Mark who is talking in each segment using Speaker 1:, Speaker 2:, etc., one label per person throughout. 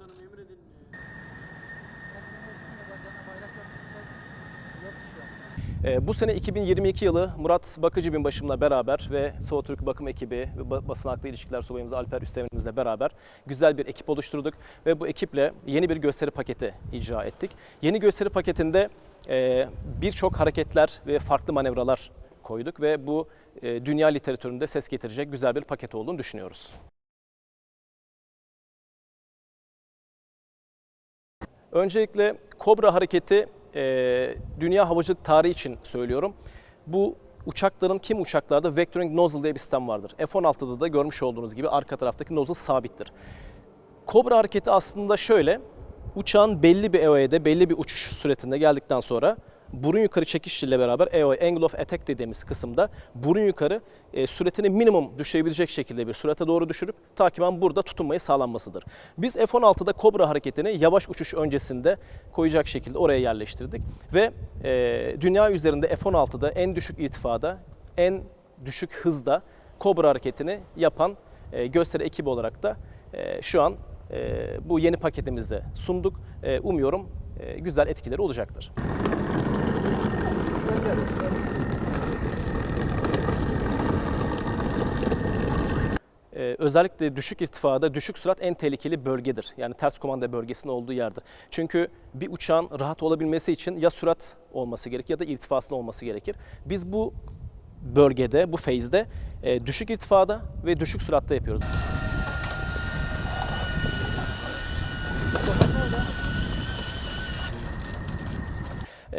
Speaker 1: Komutanım emredin.
Speaker 2: Ee, Bu sene 2022 yılı Murat Bakıcı binbaşımla beraber ve Soğuk Türk Bakım ekibi ve ba- basın haklı ilişkiler subayımız Alper Üstevenimizle beraber güzel bir ekip oluşturduk ve bu ekiple yeni bir gösteri paketi icra ettik. Yeni gösteri paketinde e, birçok hareketler ve farklı manevralar koyduk ve bu e, dünya literatüründe ses getirecek güzel bir paket olduğunu düşünüyoruz. Öncelikle Kobra hareketi e, dünya havacılık tarihi için söylüyorum. Bu uçakların kim uçaklarda Vectoring Nozzle diye bir sistem vardır. F-16'da da görmüş olduğunuz gibi arka taraftaki nozzle sabittir. Kobra hareketi aslında şöyle, uçağın belli bir EOE'de, belli bir uçuş süretinde geldikten sonra burun yukarı çekiş ile beraber EOE, Angle of Attack dediğimiz kısımda burun yukarı e, süretini minimum düşürebilecek şekilde bir sürate doğru düşürüp takiben burada tutunmayı sağlanmasıdır. Biz F-16'da Kobra hareketini yavaş uçuş öncesinde koyacak şekilde oraya yerleştirdik ve e, dünya üzerinde F-16'da en düşük irtifada, en düşük hızda Kobra hareketini yapan e, gösteri ekibi olarak da e, şu an e, bu yeni paketimizde sunduk. E, umuyorum e, güzel etkileri olacaktır. Ee, özellikle düşük irtifada düşük sürat en tehlikeli bölgedir. Yani ters komanda bölgesinin olduğu yerdir. Çünkü bir uçağın rahat olabilmesi için ya sürat olması gerekir ya da irtifasının olması gerekir. Biz bu bölgede, bu feyzde e, düşük irtifada ve düşük süratte yapıyoruz.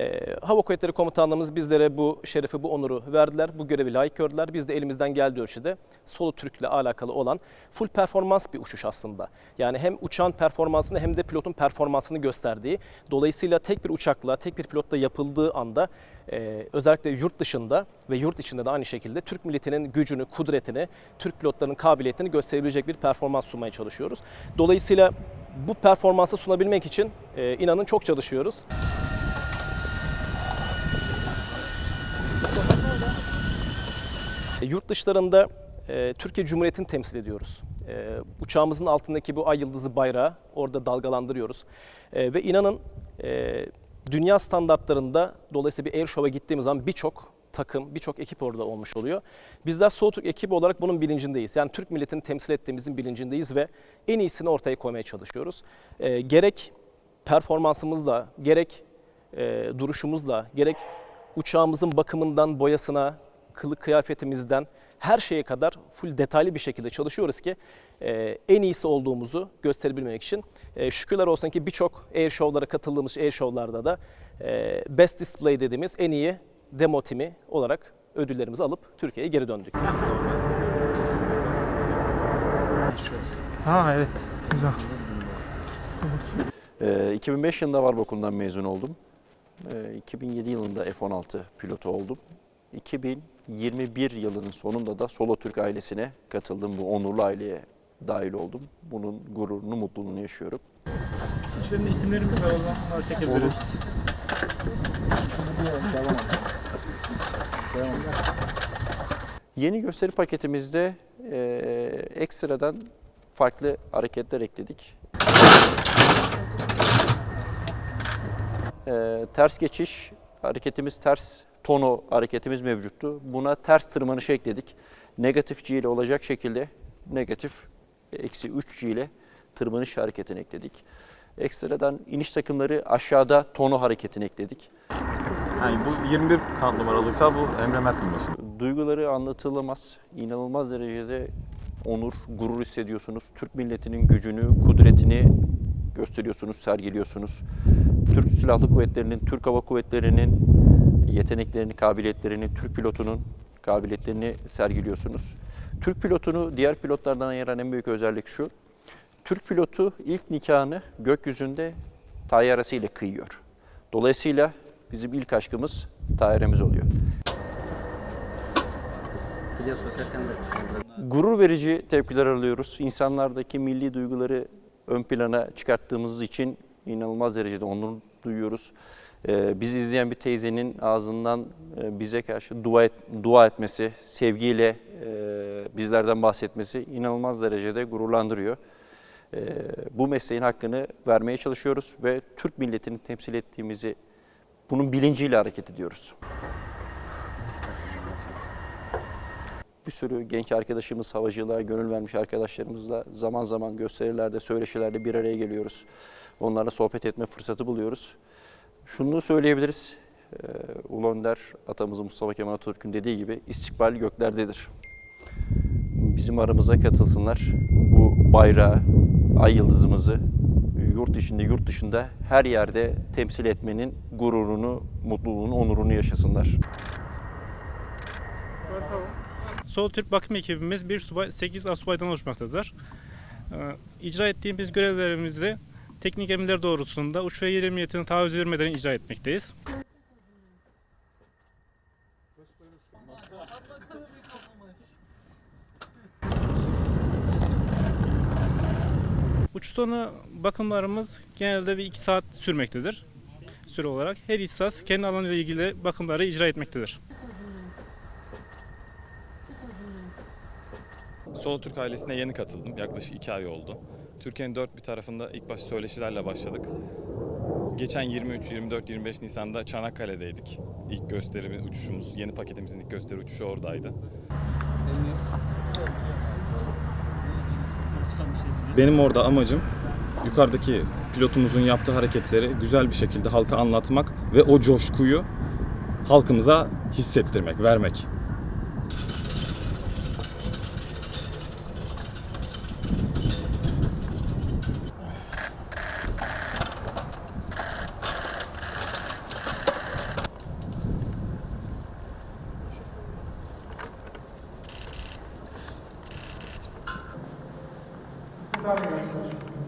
Speaker 2: Ee, Hava Kuvvetleri Komutanlığımız bizlere bu şerefi, bu onuru verdiler. Bu görevi layık gördüler. Biz de elimizden geldiği ölçüde Solo Türk'le alakalı olan full performans bir uçuş aslında. Yani hem uçağın performansını hem de pilotun performansını gösterdiği. Dolayısıyla tek bir uçakla, tek bir pilotla yapıldığı anda e, özellikle yurt dışında ve yurt içinde de aynı şekilde Türk milletinin gücünü, kudretini, Türk pilotlarının kabiliyetini gösterebilecek bir performans sunmaya çalışıyoruz. Dolayısıyla bu performansı sunabilmek için e, inanın çok çalışıyoruz. E, Yurt dışlarında e, Türkiye Cumhuriyeti'ni temsil ediyoruz. E, uçağımızın altındaki bu ay yıldızı bayrağı orada dalgalandırıyoruz. E, ve inanın e, dünya standartlarında dolayısıyla bir air show'a gittiğimiz zaman birçok takım, birçok ekip orada olmuş oluyor. Bizler Soğuk Türk ekibi olarak bunun bilincindeyiz. Yani Türk milletini temsil ettiğimizin bilincindeyiz ve en iyisini ortaya koymaya çalışıyoruz. E, gerek performansımızla, gerek e, duruşumuzla, gerek uçağımızın bakımından boyasına, kılık kıyafetimizden her şeye kadar full detaylı bir şekilde çalışıyoruz ki e, en iyisi olduğumuzu gösterebilmek için. E, şükürler olsun ki birçok air show'lara katıldığımız air show'larda da e, best display dediğimiz en iyi demo timi olarak ödüllerimizi alıp Türkiye'ye geri döndük.
Speaker 3: Ha evet. Güzel.
Speaker 4: Ee, 2005 yılında Varbakun'dan mezun oldum. Ee, 2007 yılında F-16 pilotu oldum. 2021 yılının sonunda da Solo Türk ailesine katıldım. Bu onurlu aileye dahil oldum. Bunun gururunu, mutluluğunu yaşıyorum.
Speaker 3: İçlerinde isimlerimiz var o zaman. Çekebiliriz.
Speaker 4: Yeni gösteri paketimizde e, ekstradan farklı hareketler ekledik. E, ters geçiş hareketimiz, ters tono hareketimiz mevcuttu. Buna ters tırmanış ekledik. Negatif G ile olacak şekilde negatif eksi 3 G ile tırmanış hareketini ekledik. Ekstradan iniş takımları aşağıda tono hareketini ekledik.
Speaker 5: Yani bu 21 kanat numaralı uçağı bu Emre Mert binbaşı.
Speaker 4: Duyguları anlatılamaz. İnanılmaz derecede onur, gurur hissediyorsunuz. Türk milletinin gücünü, kudretini gösteriyorsunuz, sergiliyorsunuz. Türk Silahlı Kuvvetleri'nin, Türk Hava Kuvvetleri'nin yeteneklerini, kabiliyetlerini, Türk pilotunun kabiliyetlerini sergiliyorsunuz. Türk pilotunu diğer pilotlardan ayıran en büyük özellik şu. Türk pilotu ilk nikahını gökyüzünde tayyaresiyle kıyıyor. Dolayısıyla bizim ilk aşkımız tayyaremiz oluyor. Gurur verici tepkiler alıyoruz. İnsanlardaki milli duyguları ön plana çıkarttığımız için inanılmaz derecede onur duyuyoruz. Ee, bizi izleyen bir teyzenin ağzından e, bize karşı dua, et, dua etmesi, sevgiyle e, bizlerden bahsetmesi inanılmaz derecede gururlandırıyor. e, bu mesleğin hakkını vermeye çalışıyoruz ve Türk milletini temsil ettiğimizi bunun bilinciyle hareket ediyoruz. Bir sürü genç arkadaşımız, havacılığa gönül vermiş arkadaşlarımızla zaman zaman gösterilerde, söyleşilerde bir araya geliyoruz. Onlarla sohbet etme fırsatı buluyoruz. Şunu söyleyebiliriz, ee, Ulu Önder atamız Mustafa Kemal Atatürk'ün dediği gibi istikbal göklerdedir. Bizim aramıza katılsınlar. Bu bayrağı, ay yıldızımızı yurt içinde, yurt dışında her yerde temsil etmenin gururunu, mutluluğunu, onurunu yaşasınlar.
Speaker 3: Sol Türk bakım ekibimiz 1 subay 8 asubaydan oluşmaktadır. Ee, İcra ettiğimiz görevlerimizi teknik emirler doğrultusunda uç ve yer emniyetine taviz vermeden icra etmekteyiz. Uçuş sonu bakımlarımız genelde bir 2 saat sürmektedir. Süre olarak her ihsas kendi alanıyla ilgili bakımları icra etmektedir.
Speaker 1: Sol Türk ailesine yeni katıldım. Yaklaşık iki ay oldu. Türkiye'nin dört bir tarafında ilk başta söyleşilerle başladık. Geçen 23, 24, 25 Nisan'da Çanakkale'deydik. İlk gösterimi, uçuşumuz, yeni paketimizin ilk gösteri uçuşu oradaydı. Benim orada amacım yukarıdaki pilotumuzun yaptığı hareketleri güzel bir şekilde halka anlatmak ve o coşkuyu halkımıza hissettirmek, vermek. Exatamente.